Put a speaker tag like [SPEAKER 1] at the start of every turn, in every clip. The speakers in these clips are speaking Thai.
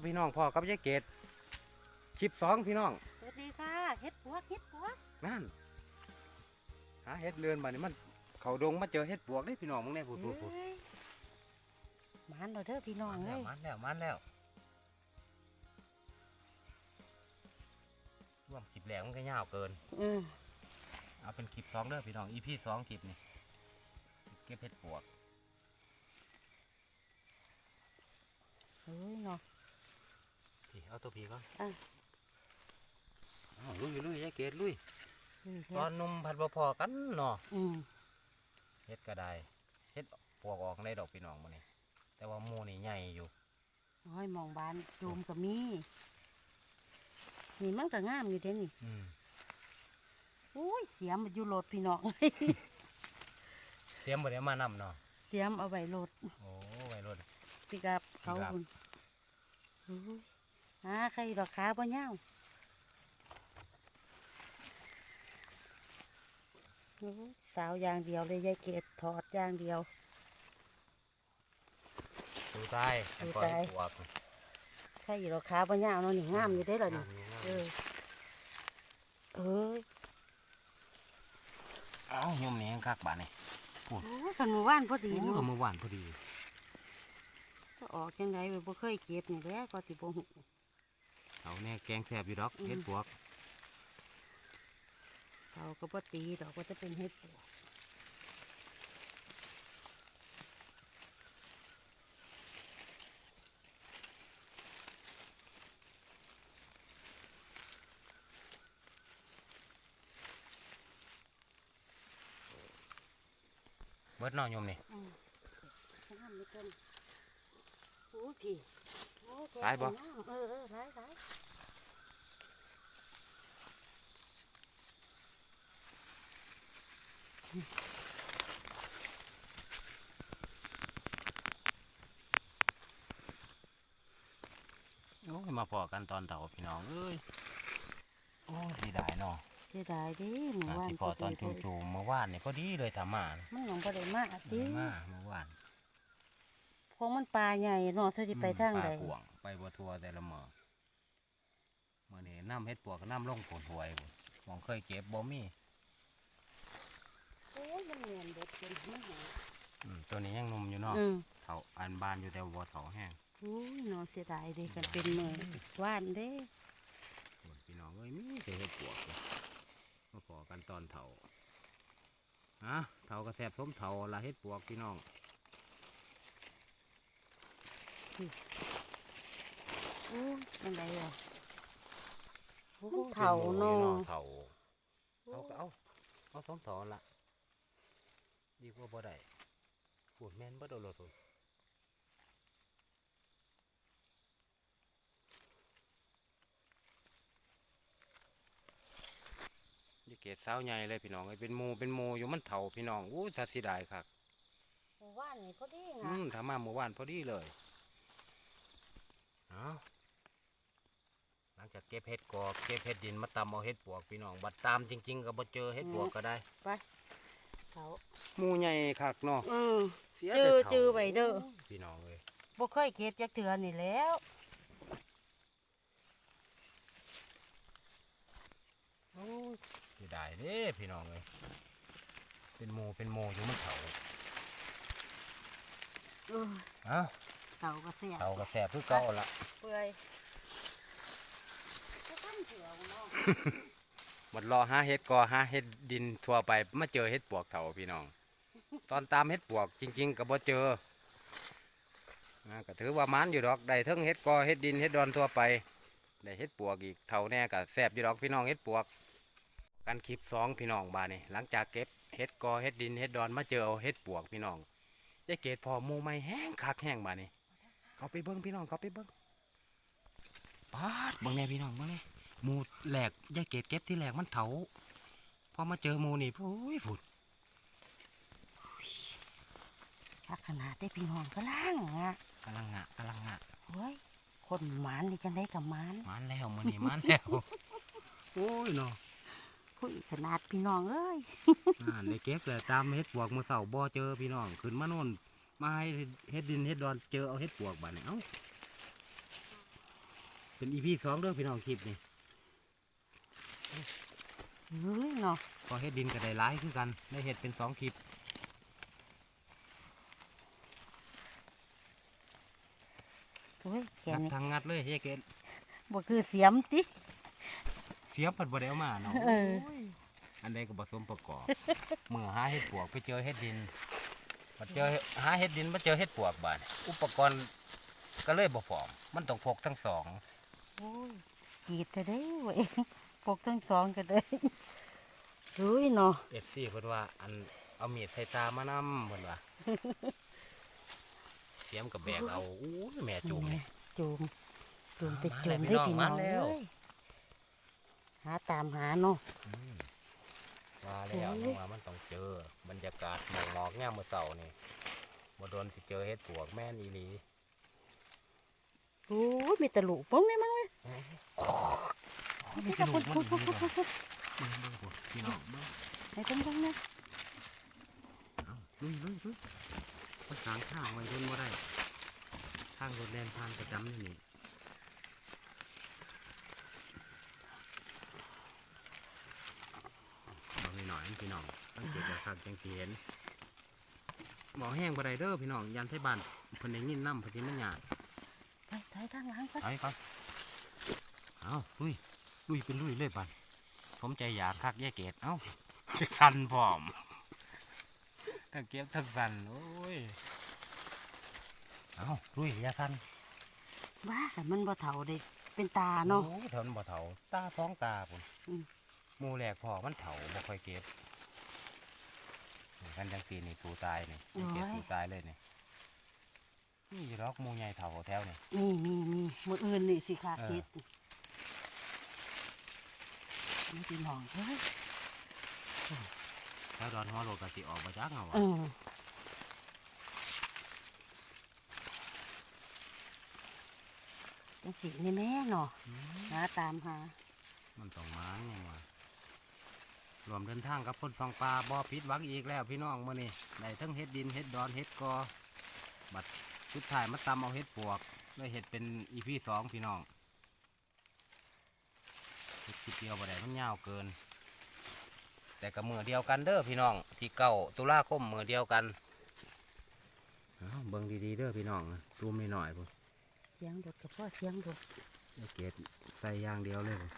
[SPEAKER 1] อ้าวพี่น้องพ่อกับยายเกดคลิปสองพี่น้อง
[SPEAKER 2] สวัสดีค่ะเฮ็ดปวกเฮ็ดปวก
[SPEAKER 1] นั่นหาเห็ดเรือนมานี่มันเขาดงมาเจอเห็ดปวกได้พี่น้องมึงแน่พูดพูดพูด
[SPEAKER 2] เอ้ยหมันเราเด้อพี่น้อง
[SPEAKER 1] มัน
[SPEAKER 2] เล
[SPEAKER 1] แล้ว
[SPEAKER 2] ย
[SPEAKER 1] มันแล้วมันแล้วร่วมคลิปแหลกมันก็ยาวเกิน
[SPEAKER 2] อืม
[SPEAKER 1] เอาเป็นคลิปสองเด้อพี่น้องอีพีสองคลิปนี่เก็บเห็ดปวก
[SPEAKER 2] เฮ้ยเนาะ
[SPEAKER 1] พี่เอาตัวพี่ก่อน
[SPEAKER 2] อะ
[SPEAKER 1] เอาลุยลุยยายเกดลุย
[SPEAKER 2] อืม
[SPEAKER 1] ตอนหนุ่มผัดบ่พอกันเนาะ
[SPEAKER 2] อืม
[SPEAKER 1] เฮ็ดก็ได้เฮ็ดปวกออกในดอกพี่น้องมานี่แต่ว่าหมูนี่ใหญ่อยู่
[SPEAKER 2] โอ้ยมองบานโดมก็มีนี่มันก็งามอยู่เด้นี่
[SPEAKER 1] อืม
[SPEAKER 2] โอ้ยเสียมมันอยู่รถพี่น้อง
[SPEAKER 1] เตรียมบ่ได้มานำเนาะ
[SPEAKER 2] เสียมเอาไว้รถ
[SPEAKER 1] โอ้ไว้รถ
[SPEAKER 2] พี่กับเขา
[SPEAKER 1] พี่กับ
[SPEAKER 2] คุณโอ้ย หาใครดอกขาบ่ยาวโอ้ยสาวอย่างเดียวเลยยายเกดถอดอย่างเดียว
[SPEAKER 1] ดูตายอันปล่อย
[SPEAKER 2] ดูตาย
[SPEAKER 1] ปวก
[SPEAKER 2] ใครดอกขาบ่ยาวเนาะนี่งามอยู่เด้อล่ะนี่
[SPEAKER 1] งามอยู่งาม
[SPEAKER 2] เอ
[SPEAKER 1] อยู่
[SPEAKER 2] อเอ้ย
[SPEAKER 1] เอ้ายมนี่ยังคักบาดนี่
[SPEAKER 2] โอ้ยคันหมู่บ้านพอดี
[SPEAKER 1] โอ้
[SPEAKER 2] เนาะ
[SPEAKER 1] เมื่อวานพอดี
[SPEAKER 2] ก็ออกจังไดเว้ยบ่เคยเก็บนี่แหละก็สิบ่ฮู้
[SPEAKER 1] เอาแน่แกงแซ่บอยู่ดอก
[SPEAKER 2] อืม
[SPEAKER 1] เฮ็ดปวก
[SPEAKER 2] เขาก็บ่ตีดอกก็จะเป็นเฮ็ดปวก
[SPEAKER 1] เบิดเนอยมนี่
[SPEAKER 2] อืมงามเหลือเกินโอ้ยพี่โอ้แก
[SPEAKER 1] หลายบ่
[SPEAKER 2] งามเออเออหลายหลาย
[SPEAKER 1] โอ้ยมาพอกันตอนเต่าพี่น้องเอ้ยโอ้ยเสียดายเนาะ
[SPEAKER 2] เสียดายเดิหมู่
[SPEAKER 1] อ่า
[SPEAKER 2] บ้าน
[SPEAKER 1] ที่พอตอน
[SPEAKER 2] พดีเลย
[SPEAKER 1] จูมๆเมื่อวานนี่พอดีเลยทำมา
[SPEAKER 2] มันยังบ่ได้มาติ
[SPEAKER 1] มาเมื่อวาน
[SPEAKER 2] พวกมันปลาใหญ่เนาะเธอสิไปทางใด
[SPEAKER 1] ปลกวงไปบัวทัวแต่ละหมอเมื่อนี้น้ำเฮ็ดปวกก็น้ำลงผลหวยพุ่นหมองเคยเก็บบ่มี
[SPEAKER 2] โอ้ยมันเนียนเด็ดจนมันหาย
[SPEAKER 1] อืมตัวนี้ยังหนุ่มอยู่เนาะ
[SPEAKER 2] อืม
[SPEAKER 1] เถาอันบานอยู่แต่บ่เถาแห้ง
[SPEAKER 2] โอ้ยเนาะเสียดายเด้กันเป็นมือว่านเด้
[SPEAKER 1] ส่วนพี่น้องเอ้ยมีแต่เฮ็ดปวกเลยมาพอกันตอนเถาฮะเถากระแสบส้มเถาละเฮ็ดปวกพี่น้อง
[SPEAKER 2] โอ้ยมันไดอะ
[SPEAKER 1] โอ้
[SPEAKER 2] มันเถาเนาะ
[SPEAKER 1] เถาเอาก็เอาเอาส้มเถาละดีกว่าบ่ได้ปวดแม่นบ่โดนรถพุ่นอย่าเกตสาวใหญ่เลยพี่น้องเอ้ยเป็นหมูเป็นหมูอยู่มันเถาพี่น้องอู้ถ้าเสียดายคัก
[SPEAKER 2] หมู่บ้านนี่พอดี
[SPEAKER 1] อื
[SPEAKER 2] งาม
[SPEAKER 1] มถ้ามาเมื่อวานพอดีเลยเอาหลัง จากเก็บเห็ดกอเก็บเห็ดดินมาตำเอาเห็ดปวกพี่น้องบัดตามจริง ๆ ก็บ่เจอเห็ดปวกก็ได้
[SPEAKER 2] เขา
[SPEAKER 1] หมูใหญ่คักเนาะ
[SPEAKER 2] อืม
[SPEAKER 1] เสีย
[SPEAKER 2] จื้
[SPEAKER 1] แต่
[SPEAKER 2] อ
[SPEAKER 1] เถา
[SPEAKER 2] จื้อไว้เด้อ
[SPEAKER 1] พี่น้องเลย
[SPEAKER 2] บ่เคยเก็บจักเทื่อนี่แหล้ว
[SPEAKER 1] โอ้ยเสียดายเด้พี่น้องเลยเป็นหมูเป็นหมูอยู่มันเถา
[SPEAKER 2] เออ
[SPEAKER 1] เอ้า
[SPEAKER 2] เขาก็เสีย
[SPEAKER 1] เถากระแสบคือเก่าละ
[SPEAKER 2] เปื่อยก็ต้องเถื่อเนาะ
[SPEAKER 1] บัดรอหาเห็ดกอหาเห็ดดินทั่วไปมาเจอเห็ดปวกเถาพี่น้อง ตอนตามเห็ดปวกจริง ๆก็บ่เจอนะก็ถือว่ามันอยู่ดอกได้ทั้งเห็ดกอเห็ดดินเห็ดดอนทั่วไปได้เห็ดปวกอีกเท่าแน่ก็แสบอยู่ดอกพี่น้องเห็ดปวก กันคลิปสองพี่น้องบานี่หลังจากเก็บเห็ดกอเห็ดดินเห็ดดอนมาเจอเอาเห็ดปวกพี่น้องยายเกดพอมูไม่แห้งคักแห้งบานี่เขาไปเบิ้งพี่น้องเขาไปเบิ้งปาดเบิ้งแน่พี่น้องเบิ้งแน่ หมูแหลกยายเกดเก็บที่แหลกมันเถาพอมาเจอหมูนี่โอ้ยผุด
[SPEAKER 2] ถ้าขนาดได้พี่น้องก็ล่างอะ
[SPEAKER 1] กำลังงะกำลังงะ
[SPEAKER 2] เฮ้ยคนหมานนี่จังได้กับหมาน
[SPEAKER 1] มันแล้วมันนี่มันแล้วโอ้ยเนาะ
[SPEAKER 2] คุยขนาดพี่น้องเอ้ย
[SPEAKER 1] อ่านในเก็บเลยตามเฮ็ดปวกมือเสาบ่เจอพี่น้องขึ้นมาโน่นมาให้เฮ็ดดินเฮ็ดดอนเจอเอาเฮ็ดปวกบาดนี้เอ้าเป็นอีพีสองเด้อพี่น้องคลิปนี่
[SPEAKER 2] เฮ้ยเนาะ
[SPEAKER 1] พอเฮ็ดดินก็ได้หลายคือกัน ได้เฮ็ดเป็นสองคลิป
[SPEAKER 2] โอ้ยแค่
[SPEAKER 1] งัด
[SPEAKER 2] นี้
[SPEAKER 1] ทางงัดเลยเฮ้ยเกศ
[SPEAKER 2] บ่คือเสียมติ
[SPEAKER 1] เสียบปัดบ่ได้เอามาเนาะ
[SPEAKER 2] เออ
[SPEAKER 1] โอ้ยอันใดก็ผสมประกอบ เมื่อหาเฮ็ดปวกไปเจอเฮ็ดดินมาเจอหาเฮ็ดดินมาเจอเฮ็ดปวกบาดอุปกรณ์ก็เลยบ่พร้อมมันต้องพกทั้งสอง
[SPEAKER 2] โอ้ยกรีดจะได้เว้ย ปกทั้งสองก็ได้เฮ้ยเนาะ
[SPEAKER 1] เอฟซีเพิ่นว่าอันเอามีดใส่ตามานำเพิ่นว่าเสียมกับแบกเอาอู้ยแม่จุ่มนี่
[SPEAKER 2] จูมจูมไป
[SPEAKER 1] มา
[SPEAKER 2] จู
[SPEAKER 1] แล้ว
[SPEAKER 2] ม
[SPEAKER 1] พี่
[SPEAKER 2] ได้
[SPEAKER 1] น้อง
[SPEAKER 2] พี่
[SPEAKER 1] มา
[SPEAKER 2] น้อง
[SPEAKER 1] แล้ว
[SPEAKER 2] เอ้ยหาตามหาเนาะ
[SPEAKER 1] อืมว่าแล้ว
[SPEAKER 2] โอ้ย
[SPEAKER 1] ว่ามันต้องเจอ บรรยากาศหมอกหมอกๆยามมื้อเช้านี่บ่โดนสิเจอเฮ็ดปวกแม่นอีหลี
[SPEAKER 2] โอ้ยมีแตะลุป้องนี่มั้งเว้ย
[SPEAKER 1] นี่คือลูกมันอีหลีเด้อเบิ่งเบิ่งพวกพี่น้องเบิ่ง
[SPEAKER 2] ไอ้ตรงตรงๆนะ
[SPEAKER 1] เอาลุยลุยลุยมันสร้างทางไว้โดนบ่ได้ทางรถแลนผ่านประจำนี่นี่บอกหน่อยพี่น้องตั้งเกตจะคักจังสิเห็นหมอแห้งบ่ได้เด้อพี่น้องยันไทบ้านเพิ่นได้ยินนำเพิ่นสิมันยาก
[SPEAKER 2] ไปไปทางหลังไป
[SPEAKER 1] ไปครับเอาลุย ลุยเป็นลุยเลยบัดสมใจอยากคักแย่เกตเอ้าสั่นพร้อมทั้งเก็บทั้งสั่นโอ้ยเอาลุยอย่าสั่น
[SPEAKER 2] บ้าแต่มันบ่เท่าเด็กเป็นตาเนาะ
[SPEAKER 1] โอ้ยเถามันบ่เถาตาสองตาพุ่น
[SPEAKER 2] อืม
[SPEAKER 1] หมูแหลกพอมันเถาบ่ค่อยเก็บนี่กันจังสีนี่ตูตายนี่นี่เก็บตูตายเลยนี่นี่อยู่ดอกหมูใหญ่เถาแถวนี่
[SPEAKER 2] นี่มีมีมืออื่นนี่สิค่ะ
[SPEAKER 1] เออ
[SPEAKER 2] เฮ็ดนี่พี่น้องเฮ้ย
[SPEAKER 1] แถวดอนหัวโลกกะสิออกมาจากเงา
[SPEAKER 2] เอ
[SPEAKER 1] อะ
[SPEAKER 2] อจังสินี่แม่เนาะหาตามหา
[SPEAKER 1] มันต้องมาไงวะรวมเดินทางกับคนสองปลาบ่ผิดหวังอีกแล้วพี่น้องมื้อนี้ได้ทั้งเฮ็ดดินเฮ็ดดอนเฮ็ดกอ บัดสุดท้ายมาตำเอาเฮ็ดปวกเลยเฮ็ดเป็นอีพีสองพี่น้องเฮ็ด คิดเดียวบ่ได้มันยาวเกิน แต่กับมือเดียวกันเด้อพี่น้อง ที่เก้าตุลาคมมือเดียวกันอ้าวเบิ่งดีๆเด้อพี่น้องตูมหน่อยๆพุ่น
[SPEAKER 2] เสียงดดกับพ่อเสียงดด
[SPEAKER 1] เอาเกตใส่อย่างเดียวเลยพุ่น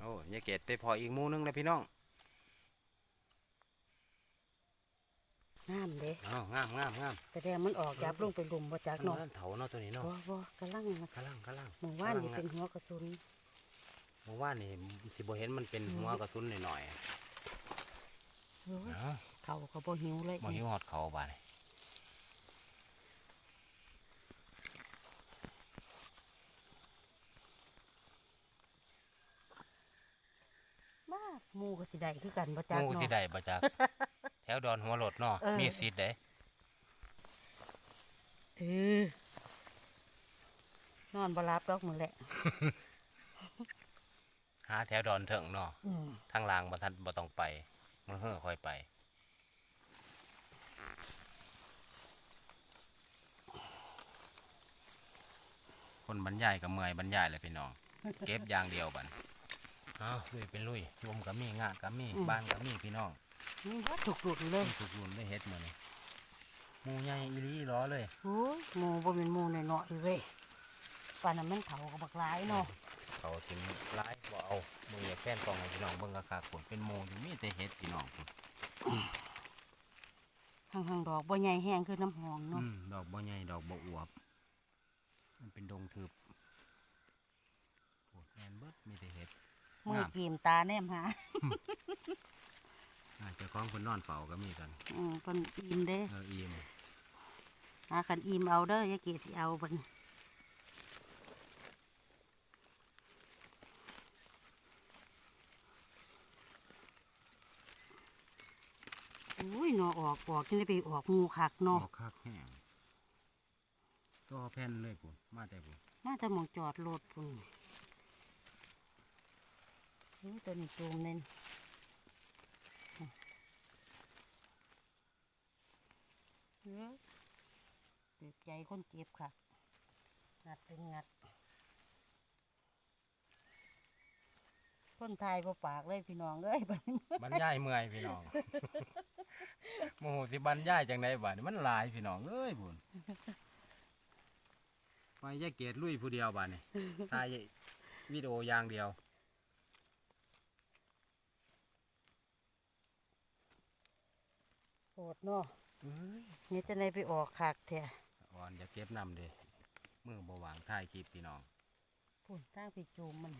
[SPEAKER 1] โอ้ยายเกตไปพออีกหมูนึงเลยพี่น้อง
[SPEAKER 2] งามเด้
[SPEAKER 1] อ้าวงามงามงาม
[SPEAKER 2] แต่แดงมันออกยับลงไปหลุมบ่จักเนาะ
[SPEAKER 1] เถาเนาะตัวนี้เนาะ
[SPEAKER 2] บ่บ่กำลังนะ
[SPEAKER 1] ข้างล่างข้างล่าง
[SPEAKER 2] หมู่ว่านนี่เป็นหัวกระสุน
[SPEAKER 1] เมื่อวานนี่สิบ่เห็นมันเป็นหัวกระสุนหน่อย
[SPEAKER 2] โอ้ย
[SPEAKER 1] ๆเนาะ
[SPEAKER 2] เขาก็บ่หิวเลย
[SPEAKER 1] บ่หิวหอดเขาบาดนี่
[SPEAKER 2] บ้า หมู่ก็สิได้คือกันบ่จัก
[SPEAKER 1] งู
[SPEAKER 2] เนาะ
[SPEAKER 1] สิได้บ่จัก แถวดอนหัวรถเนาะ
[SPEAKER 2] เออ
[SPEAKER 1] มีสิทธิ์เด้
[SPEAKER 2] เออนอนบ่หลับดอกมื้อแหละ
[SPEAKER 1] หาแถวดอนเถิงเนาะ
[SPEAKER 2] อืม
[SPEAKER 1] ทางล่างบ่ทันบ่ต้องไปมันเฮือค่อยไป คนบรรยายกับเมื่อยบรรยายเลยพี่น้อง เก็บอย่างเดียวบั นอ้าวลุยเป็นลุยรวมกับมีงากับมีบ้านกับมีพี่น้อง
[SPEAKER 2] นี่บ่ถูกหลุดเลย
[SPEAKER 1] มีทุกรุ่นได้เฮ็ดมื้อนี้หมูใหญ่อีหลีล้อเลย
[SPEAKER 2] โอ้ยหมู่บ่แม่นหมู่น้อยๆเว้ยปานนั้นมันเฒ่าก็บักหลายเนาะ
[SPEAKER 1] เขาถึงร้ายบ่เอามืออยากแฟนกล่องให้พี่น้องเบิ่งคักๆผลเป็นหมูอยู่มีแต่เฮ็ดพี่น้องพุ่น
[SPEAKER 2] ห่างๆดอกบ่ใหญ่แห้งคือน้ำหอง
[SPEAKER 1] อื
[SPEAKER 2] เนาะ
[SPEAKER 1] มดอกบ่ใหญ่ดอกบ่อวบ มันเป็นดงทึบโอ้แม่นเบิดมีแต่เฮ็ด
[SPEAKER 2] มือกีมตาแนมหา
[SPEAKER 1] อาจจะของคนนอนเฝ้าก็มีกัน
[SPEAKER 2] อืมเพิ่นอิ่มเด้
[SPEAKER 1] เอออีม
[SPEAKER 2] หาคันอิ่มเอาเด้อยายเกดสิเอาเพิ่นอุ้ยเนาะออกออกจังได้ไปออกหมู่คัก
[SPEAKER 1] ด
[SPEAKER 2] เนาะ
[SPEAKER 1] อกคักแห้งต่อแผ่นเลยพุ่นมาแต่พุ่น
[SPEAKER 2] น่าจะหมองจอดรถพุ่นโอ้ย ตัวนี้จูงเล่นเยอบตึกใจคนเก็บค่ะ งัดเป็นงัด คนไทยก็ปากเลยพี่น้องเลยบ
[SPEAKER 1] รรยายเมื่อยพี่น้องโมโหสิบรรยายจังไดบานมันลายพี่น้องเอ้ยบุญไปแยกเกตลุยผู้เดียวบาดนี่ตายวิดีโอยางเดียว
[SPEAKER 2] โหดเนาะนี่จะไหนไปออกขากแท้
[SPEAKER 1] อ่อนอย่าเก็บนำเด้มือบหวางถ่ายคลิปพี่น้อง
[SPEAKER 2] พุ่นตั้งไปจูมมัน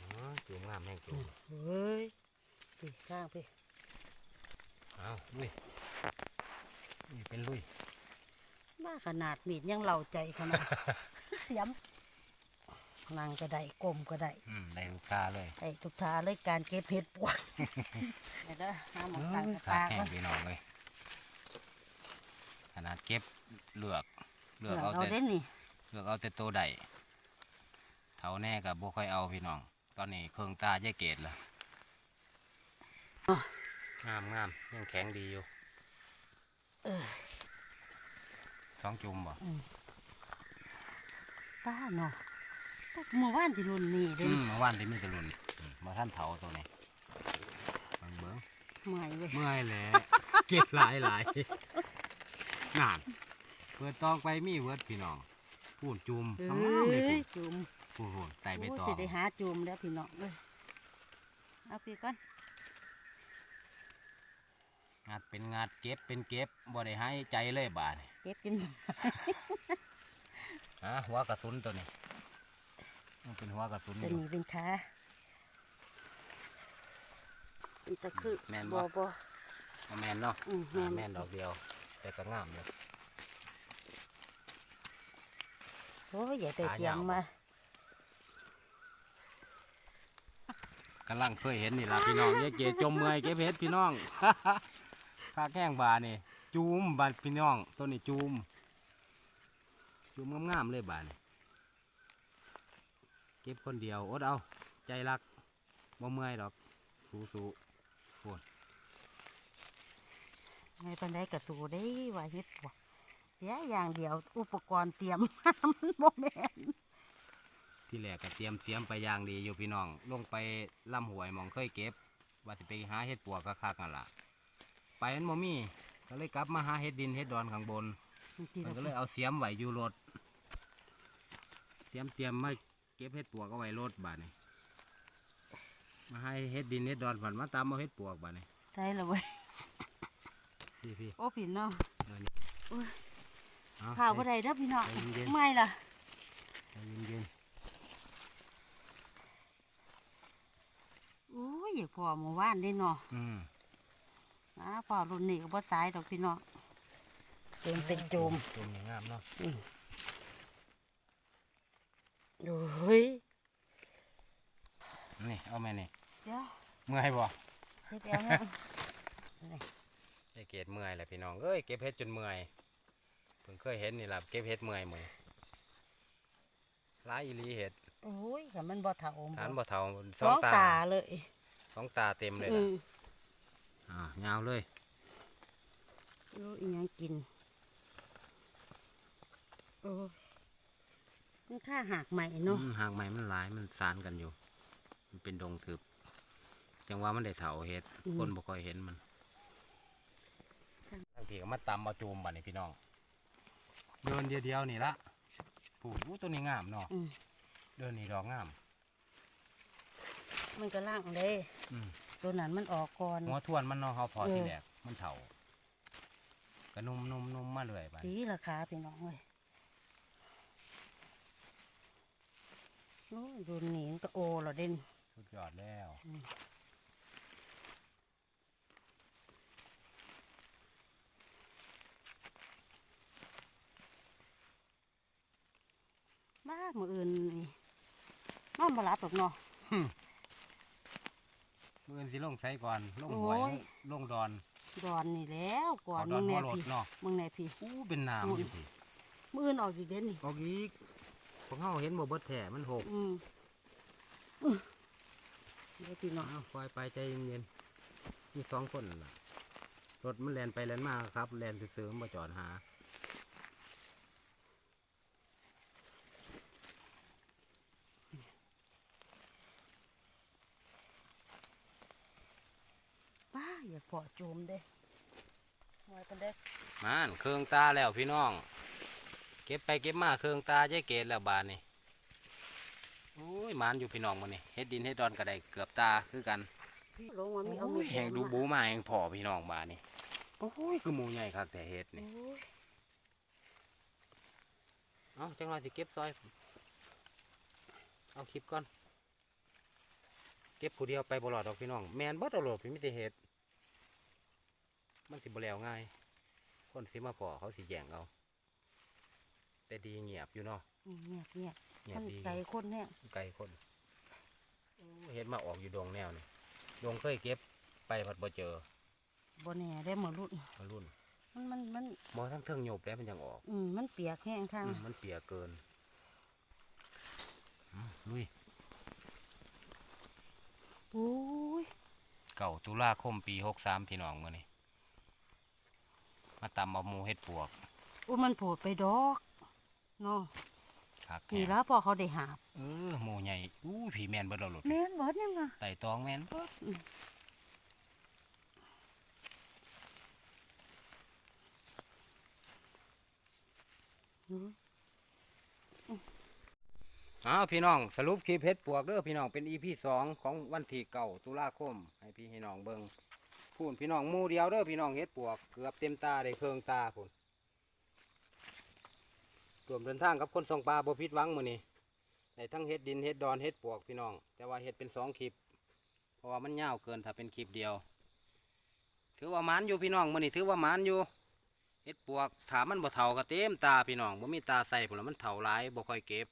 [SPEAKER 1] อ๋อจูงงามแห้งจูง
[SPEAKER 2] เฮ้ยปีข้างไป
[SPEAKER 1] เอาลุยนี่เป็นลุย
[SPEAKER 2] มาขนาดมีดยังเล่าใจขนาดย้ำ นั่งก็ได้กลมก็ได้
[SPEAKER 1] อืมได้ลูกคาเลย
[SPEAKER 2] ไอ้ทุกทาเลยการเก็บเห็ดปวกเดี๋ยวเด้อห้ามหม
[SPEAKER 1] เอ้
[SPEAKER 2] ดตัง
[SPEAKER 1] ย
[SPEAKER 2] ค์
[SPEAKER 1] ขา
[SPEAKER 2] ปาก
[SPEAKER 1] แห้
[SPEAKER 2] ก่
[SPEAKER 1] ง
[SPEAKER 2] อน
[SPEAKER 1] พี่น้องเลยขนาดเก็บเลือกเลื
[SPEAKER 2] เหลื
[SPEAKER 1] อก
[SPEAKER 2] อง
[SPEAKER 1] เอา
[SPEAKER 2] เอา
[SPEAKER 1] แต่
[SPEAKER 2] ได้นี่
[SPEAKER 1] เลือกเอาแต่ตัวใดเท่าแน่กับบ่ค่อยเอาพี่น้อง ตอนนี้เครื่องตาแยกเกตละงามงามยังแข็งดีอยู่
[SPEAKER 2] เออ
[SPEAKER 1] สองจุ่มบ่
[SPEAKER 2] ป้าเนาะแต่ เมื่อวานที่รุ่นนี้เด้
[SPEAKER 1] อืมเมื่อวานที่มีกระลุนอืมมาท่านเถาตัวนี้เบิ่งเบิ้ง
[SPEAKER 2] เมื่อยเว้ย
[SPEAKER 1] เมื่อยแหละเก็บหลายหลายงานเปิดตองไปมีเวิร์ดพี่น้องพูนจุ่ม
[SPEAKER 2] เอ้
[SPEAKER 1] งามๆเลย
[SPEAKER 2] ยจุ่ม
[SPEAKER 1] พูนพูนใส่ใบ
[SPEAKER 2] โอ้
[SPEAKER 1] ตอง
[SPEAKER 2] สิได้หาจุ่มแล้วพี่น้องเลยเอาพี่ก่อน
[SPEAKER 1] งัดเป็นงัดเก็บเป็นเก็บบ่ได้ให้ใจเลยบาด
[SPEAKER 2] เก็บกิน
[SPEAKER 1] ฮะหัวกระสุนตัวนี้ มันเป็นหัวกระสุนอ
[SPEAKER 2] ตัว
[SPEAKER 1] ยู่
[SPEAKER 2] นี้เป็นขาอีตะคือ
[SPEAKER 1] แม่น
[SPEAKER 2] บ่
[SPEAKER 1] บ่
[SPEAKER 2] บ่
[SPEAKER 1] บ่แมนเนาะ
[SPEAKER 2] อืม
[SPEAKER 1] อ่า
[SPEAKER 2] แม่น
[SPEAKER 1] แมนดอกเดียว แต่ก็งามเลย
[SPEAKER 2] โอ้ยอย่าได้
[SPEAKER 1] ขา
[SPEAKER 2] เตรียม
[SPEAKER 1] ยาว
[SPEAKER 2] มา
[SPEAKER 1] กำลังเคยเห็นนี่ล่ะพี่น้องเยเกจมเมื่อยเก็บเห็ดพี่น้อง ข้าแข้งบานี่จูมบาดพี่น้องตัวนี้จูมจูมงามๆเลยบาดนี่ เก็บคนเดียวอดเอา ใจรักบ่เมื่อยดอกสู้สู้ๆโอ้ย
[SPEAKER 2] ในปันไดกระสูได้ว่าเฮ็ดบ่เสียอย่างเดียวอุปกรณ์เตรียมมันบ่แม่น
[SPEAKER 1] ที่แรกก็เตรียมเตรียมไปอย่างดีอยู่พี่น้อง ลงไปลำหวยหมองเคยเก็บ ว่าจะไปหาเห็ดปวกคักๆนั่นล่ะไปมันบ่มีก็เลยกลับมาหาเห็ดดินเห็ดดอนข้างบน
[SPEAKER 2] จริง
[SPEAKER 1] มัน
[SPEAKER 2] ๆ
[SPEAKER 1] ก็เลยเอาเสียมไว้อยู่รถเสียมเตรียมมาเก็บเห็ดปวกเอาไว้รถบาดนี้มาให้เห็ดดินเห็ดดอนผ่านมาตามเอาเห็ดปวกบาดนี้
[SPEAKER 2] ใช่แล้วเว้ย
[SPEAKER 1] พี่พี่
[SPEAKER 2] โอ้พี่น้อง
[SPEAKER 1] เออนี่
[SPEAKER 2] โอ้ย
[SPEAKER 1] เอ
[SPEAKER 2] ข้าวบ่ได้เด้อพี่น้อง
[SPEAKER 1] ใจเย็นๆ
[SPEAKER 2] ไม่ล่ะ
[SPEAKER 1] ใจเย็น
[SPEAKER 2] โอ้ยอย่าพอเมื่อวานได้เนาะ
[SPEAKER 1] ๆอืม
[SPEAKER 2] นะพอรุ่นนี้ก็บ่สายดอกพี่น้องเต็มเป็นโจม
[SPEAKER 1] จุ่มนี่งามเนาะ
[SPEAKER 2] โอ้ย
[SPEAKER 1] นี่เอาแม่นี่
[SPEAKER 2] เดี๋ยว
[SPEAKER 1] เมื่อยบ่
[SPEAKER 2] เฮ็ดแล้วนะ
[SPEAKER 1] ไอ้เกดเมื่อยแหละพี่น้องเอ้ยเก็บเห็ดจนเมื่อยเพิ่งเคยเห็นนี่ล่ะเก็บเห็ดเมื่อยมือหลายอีหลีเห็ด
[SPEAKER 2] โอ้ยแต่มันบ่เท่า
[SPEAKER 1] ฐานบ่เท่าส
[SPEAKER 2] ส
[SPEAKER 1] อ
[SPEAKER 2] องง
[SPEAKER 1] ตา
[SPEAKER 2] ตาเลย
[SPEAKER 1] สองตาเต็มเลย
[SPEAKER 2] อื
[SPEAKER 1] ล่ะ
[SPEAKER 2] ม
[SPEAKER 1] อ่ายาวเลย
[SPEAKER 2] โอ้ยอีหยังกินโอ้ย มันค่าหักใหม่เนาะ
[SPEAKER 1] อืมหางไม้มันหลายมันสานกันอยู่ มันเป็นดงทึบจังว่ามันได้เถาเห็ดคนบ่ค่อยเห็นมันบางทีก็มาตำมาจูมบัดนี่พี่น้องเดินเดียวๆนี่ละผูอู้ตัวนี้งามเนาะ
[SPEAKER 2] อืม
[SPEAKER 1] เดินนี่ดอกงาม
[SPEAKER 2] มันก็ล่างเลย
[SPEAKER 1] อืม
[SPEAKER 2] ตัวนั้นมันออกก่อน
[SPEAKER 1] หัวทวนมันเนาะเขาพอ
[SPEAKER 2] เออ
[SPEAKER 1] ที่แรกมันเถาก็นุ่มนุ่มนุ่มมาเลยไป
[SPEAKER 2] ดีราคาพี่น้องเลยโอ้ย ดูนี่มันก็โอเหรอเด่น
[SPEAKER 1] สุดยอดแล้ว
[SPEAKER 2] บ้ามืออื่นนี่นอนบ่หลับหรอกเนาะ
[SPEAKER 1] มื่อนสิลงไสก่อนลงหวย
[SPEAKER 2] โอ้ย
[SPEAKER 1] ลงดอน
[SPEAKER 2] ดอนนี่แล้วก่อน
[SPEAKER 1] เอาด
[SPEAKER 2] มึ
[SPEAKER 1] อน
[SPEAKER 2] ง
[SPEAKER 1] หั
[SPEAKER 2] แน่
[SPEAKER 1] วโลด
[SPEAKER 2] พี่
[SPEAKER 1] เนาะ
[SPEAKER 2] มึงแน่พี่
[SPEAKER 1] อู้เป็นน้ำ
[SPEAKER 2] โอ้ย
[SPEAKER 1] อยู่พี่
[SPEAKER 2] มืออื่นออกอีกเด่นนี่
[SPEAKER 1] ออกอีก พวกเขาเห็นบ่เบิดแท้มันหก
[SPEAKER 2] อืมอื้อเดี๋ยวพี่น้อง
[SPEAKER 1] อ้าวปล่อยไปใจเย็นๆมีสองคนนั่นล่ะรถมันแลนไปแลนมาครับแลนซื้อๆมาจอดหา
[SPEAKER 2] ป้าอย่าเกาะโจมเด้ไว้กันเด้
[SPEAKER 1] มานเครื่องตาแล้วพี่น้องเก็บไปเก็บมาเครื่องตาเจ๊เกตแล้วบานนี่โอ้ยมานอยู่พี่น้องมันนี่เฮ็ดดินเฮ็ดดอนก็ได้เกือบตาคือกัน
[SPEAKER 2] ลงมามีเอา
[SPEAKER 1] โอ้
[SPEAKER 2] มี
[SPEAKER 1] ยแหงดูบูมาแหงพอพี่น้องบานนี่โอ้ยคือหมูใหญ่คักแต่เฮ็ดนี่
[SPEAKER 2] โอ้ย
[SPEAKER 1] เอาจังหวะสิเก็บซอย เอาคลิปก่อน เก็บผู้เดียวไปบลอดดอกพี่น้องแมนเบิดเอาโหลดพี่มิติเฮ็ดมันสิบ่แล้วง่าย คนสิมาพอเขาสิแย่งเอา แต่ดีเงียบอยู่เนาะ
[SPEAKER 2] อืมเงียบเงียบ
[SPEAKER 1] เงีย
[SPEAKER 2] มั
[SPEAKER 1] บ
[SPEAKER 2] น
[SPEAKER 1] ดี
[SPEAKER 2] ไก่คนเนี่ย
[SPEAKER 1] ไกลคนโอ้เฮ็ดมาออกอยู่ดงแนวนี่ดงเคยเก็บไปผัดบ่เจอ
[SPEAKER 2] บ่แน่ได้หมดรุ่น
[SPEAKER 1] มารุ่น
[SPEAKER 2] มันมันมัน
[SPEAKER 1] มอทั้งเทิงโยบแล้วมันยังออก
[SPEAKER 2] อืมมันเปียกแห้งทาง
[SPEAKER 1] อืมมันเปียกเกินอืมลุย
[SPEAKER 2] โอ้ย
[SPEAKER 1] เก่าตุลาคมปีหกสามพี่น้องมื่อนี้มาตำเอาหมูเห็ดปวก
[SPEAKER 2] อุ้ยมันโผดไปดอก เนาะ
[SPEAKER 1] คัก
[SPEAKER 2] นี่
[SPEAKER 1] แน่
[SPEAKER 2] แล้วพอเขาได้หาบ
[SPEAKER 1] เออหมูใหญ่อู้ผีแมนเบิดเราหลุด
[SPEAKER 2] แม่นเบิดยังอะ
[SPEAKER 1] ไต่ตองแมนเบิด
[SPEAKER 2] อืม
[SPEAKER 1] อ้าวพี่น้องสรุปคลิปเห็ดปวกเด้อพี่น้องเป็นอีพีสองของวันที่เก่าตุลาคม ให้พี่ให้น้องเบิงพูนพี่น้องหมูเดียวเด้อพี่น้องเห็ดปวกเกือบเต็มตาได้เคืองตาพูนร วมเดินทางกับคนส่งปลาบ่ผิดหวังมือนี้ได้ทั้งเห็ดดินเห็ดดอนเห็ดปวกพี่น้อง แต่ว่าเห็ดเป็นสองคลิป เพราะว่ามันยาวเกินถ้าเป็นคลิปเดียว ถือว่ามันอยู่พี่น้องมือนี้ถือว่ามันอยู่เห็ดปวกถามมันบ่เท่าก็เต็มตาพี่น้องบ่มีตาใส่พุ่นละมันเท่าหลายบ่ค่อยเก็บ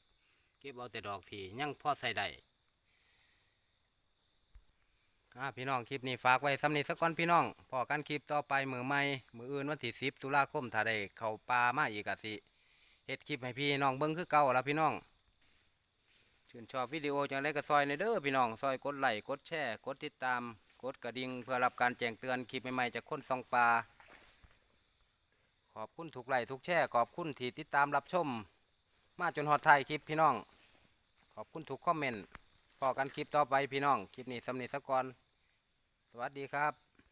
[SPEAKER 1] เก็บเอาแต่ดอกที่ยังพอใส่ได้อ่าพี่น้องคลิปนี้ฝากไว้สำนีสักก่อนพี่น้องพอกันคลิปต่อไปมือใหม่มืออื่นวันที่สิบตุลาคมถ้าได้เข้าป่ามาอีกอะสิ เฮ็ดคลิปให้พี่น้องเบิ้งคือเก่าล้วพี่น้องชื่นชอบวิดีโอจังไรก็ซอยในเด้อพี่น้องซอยกดไลค์กดแชร์กดติดตาม กดกระดิ่งเพื่อรับการแจ้งเตือนคลิปใหม่ๆจากคนส่องปลาขอบคุณทุกไลค์ทุกแชร์ขอบคุณที่ติดตามรับชม มาจนหอดท้ายคลิปพี่น้อง ขอบคุณทุกคอมเมนต์พอกันคลิปต่อไปพี่น้อง คลิปนี้สำเนีสักก่อนสวัสดีครับ